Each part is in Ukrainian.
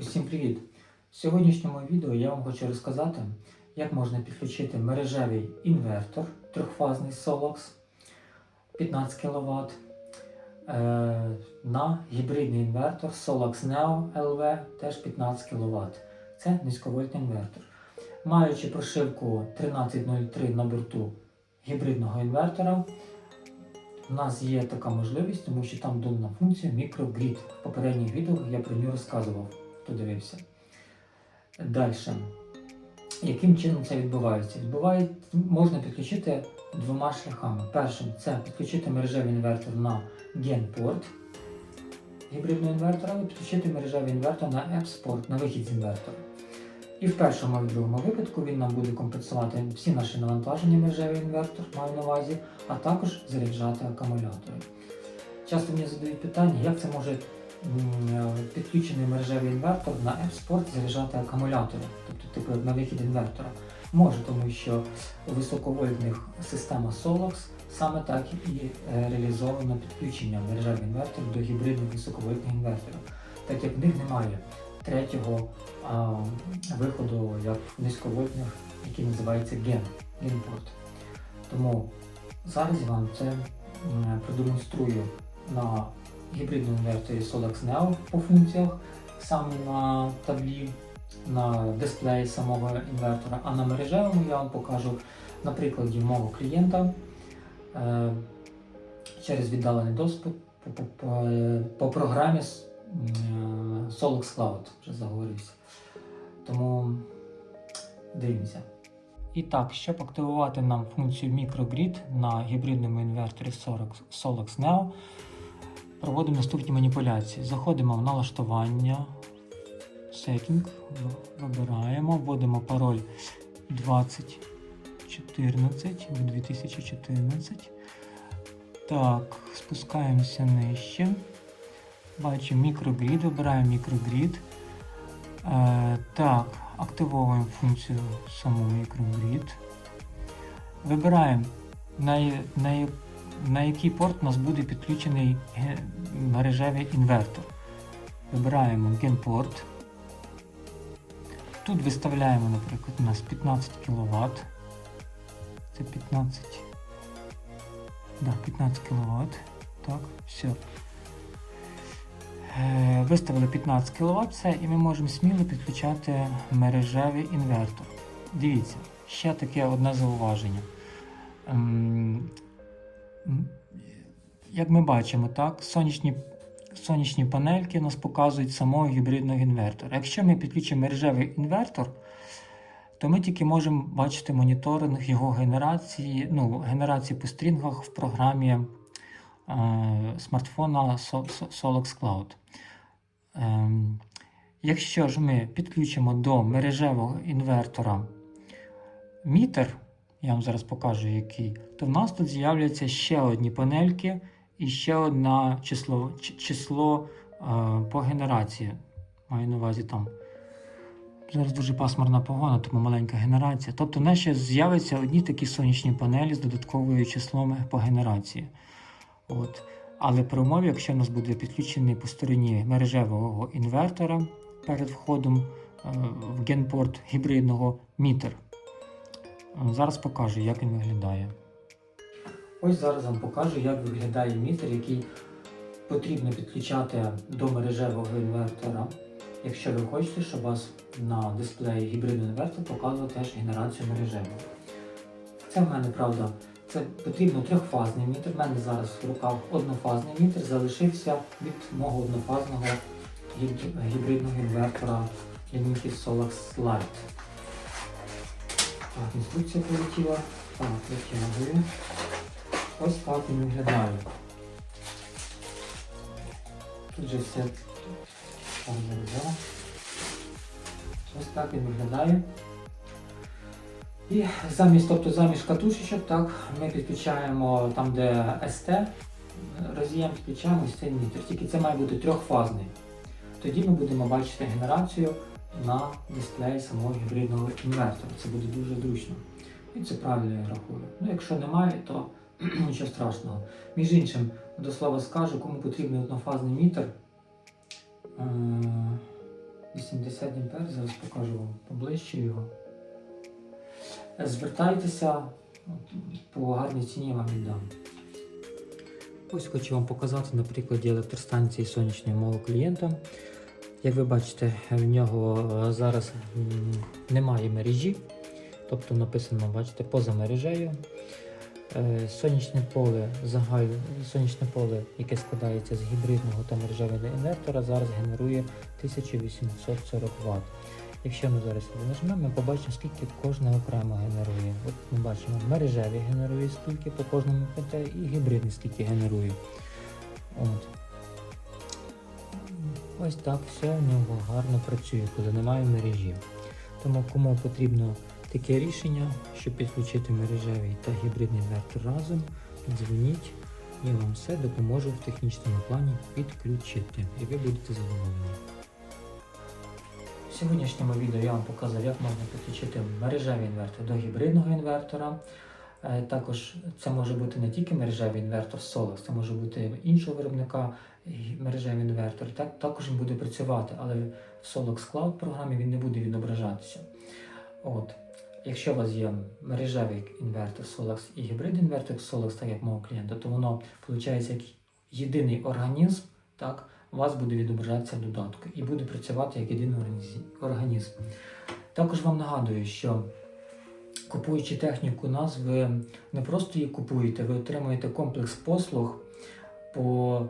Усім привіт! В сьогоднішньому відео я вам хочу розказати, як можна підключити мережевий інвертор трьохфазний Solox 15 кВт е, на гібридний інвертор Solox Neo LV теж 15 кВт. Це низьковольтний інвертор. Маючи прошивку 1303 на борту гібридного інвертора, у нас є така можливість, тому що там додана функція мікрогрід. В попередніх відео я про нього розказував, хто дивився. Далі. Яким чином це відбувається? Відбуває, можна підключити двома шляхами. Першим це підключити мережевий інвертор на генпорт гібридного інвертора, або підключити мережевий інвертор на епспорт, на вихід з інвертора. І в першому і другому випадку він нам буде компенсувати всі наші навантаження мережевий інвертор, маю на увазі, а також заряджати акумулятори. Часто мені задають питання, як це може підключений мережевий інвертор на експорт заряджати акумулятори, тобто типу на вихід інвертора. Може, тому що високовольтних система Solox саме так і е, реалізовано підключення мережевий інвертор до гібридних високовольтних інверторів, так як в них немає третього а, виходу як низьковольтних, який називається ген, генпорт. Тому зараз я вам це продемонструю на гібридному інверторі Solax Neo по функціях, саме на таблі, на дисплеї самого інвертора, а на мережевому я вам покажу на прикладі мого клієнта е, через віддалений доступ по, по, по, програмі м, Solux Cloud, вже заговорився. Тому дивимося. І так, щоб активувати нам функцію Microgrid на гібридному інверторі Solux Neo, проводимо наступні маніпуляції. Заходимо в налаштування, Setting, вибираємо, вводимо пароль 2014 від 2014. Так, спускаємося нижче. Бачимо мікрогрід, вибираємо мікрогрід. Е, так, активовуємо функцію саму мікрогрід. Вибираємо на, я- на, який порт у нас буде підключений мережевий інвертор. Вибираємо генпорт. Тут виставляємо, наприклад, у нас 15 кВт. Це 15. Да, 15 кВт. Так, все. Виставили 15 кВт, все, і ми можемо сміло підключати мережевий інвертор. Дивіться, ще таке одне зауваження. Як ми бачимо, так, сонячні, сонячні панельки нас показують самого гібридного інвертора. Якщо ми підключимо мережевий інвертор, то ми тільки можемо бачити моніторинг його генерації, ну, генерації по стрінгах в програмі е, смартфона Со- Cloud. Ем, якщо ж ми підключимо до мережевого інвертора мітер, я вам зараз покажу який, то в нас тут з'являться ще одні панельки і ще одне число, число е, по генерації. Маю на увазі там. Зараз дуже пасмурна погода, тому маленька генерація. Тобто, у нас ще з'являться одні такі сонячні панелі з додатковою числом по генерації. От. Але при умові, якщо у нас буде підключений по стороні мережевого інвертора перед входом е, в генпорт гібридного мітер. Е, Зараз покажу, як він виглядає. Ось зараз вам покажу, як виглядає мітер, який потрібно підключати до мережевого інвертора, якщо ви хочете, щоб вас на дисплеї гібридного інвертора показував теж генерацію мережевого. Це в мене, правда, це потрібно трьохфазний мітер. У мене зараз в руках однофазний мітер залишився від мого однофазного гіб- гібридного інвертора лінійки Solax Lite. Так, інструкція полетіла. Так, витягую. Ось так він виглядає. Тут же все. Так, зараз. Ось так він виглядає. І замість, тобто замість катушечок, так, ми підключаємо там, де ST, роз'єм підключаємо ось. Тільки це має бути трьохфазний. Тоді ми будемо бачити генерацію на дисплеї самого гібридного інвертора. Це буде дуже зручно. І це правильно я рахую. Ну, якщо немає, то нічого страшного. Між іншим, до слова скажу, кому потрібен однофазний мітер. е, 80 ампер, зараз покажу вам поближче його. Е, Звертайтеся по гарній ціні вам віддам. Ось хочу вам показати на прикладі електростанції сонячної мого клієнта. Як ви бачите, в нього е, зараз немає мережі, тобто написано, бачите, поза мережею. Е, Сонячне поле, загаль... сонячне поле, яке складається з гібридного та мережевого інвертора, зараз генерує 1840 Вт. Якщо ми зараз нажмемо, ми побачимо, скільки кожне окремо генерує. От ми бачимо, мережевий генерує скільки по кожному ПТ і гібридний скільки генерує. От. Ось так все в нього гарно працює, коли немає мережі. Тому кому потрібно таке рішення, щоб підключити мережевий та гібридний інвертор разом, дзвоніть, я вам все допоможу в технічному плані підключити і ви будете задоволені. В сьогоднішньому відео я вам показав, як можна підключити мережевий інвертор до гібридного інвертора. Е, Також це може бути не тільки мережевий інвертор Solex, це може бути іншого виробника мережевий інвертор. Так, також він буде працювати, але в Solex Cloud програмі він не буде відображатися. От. Якщо у вас є мережевий інвертор Solex і гібридний інвертор Solex, так як мого клієнта, то воно виходить як єдиний організм, так, у вас буде відображатися додатку і буде працювати як єдиний організм. Також вам нагадую, що купуючи техніку нас, ви не просто її купуєте, ви отримуєте комплекс послуг по,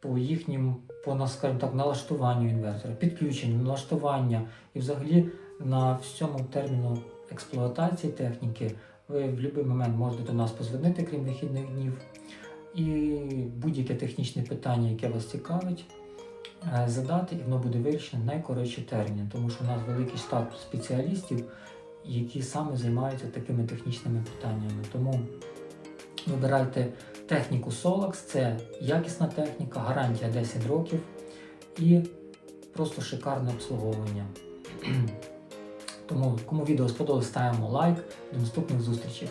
по їхнім, по скажімо так, налаштуванню інвертора, підключенню, налаштування і взагалі на всьому терміну експлуатації техніки ви в будь-який момент можете до нас позвонити, крім вихідних днів. І будь-яке технічне питання, яке вас цікавить, е, задати, і воно буде вирішено в найкоротші терміни, тому що у нас великий штат спеціалістів, які саме займаються такими технічними питаннями. Тому вибирайте техніку Solax, це якісна техніка, гарантія 10 років і просто шикарне обслуговування. Тому кому відео сподобалось, ставимо лайк. До наступних зустрічей.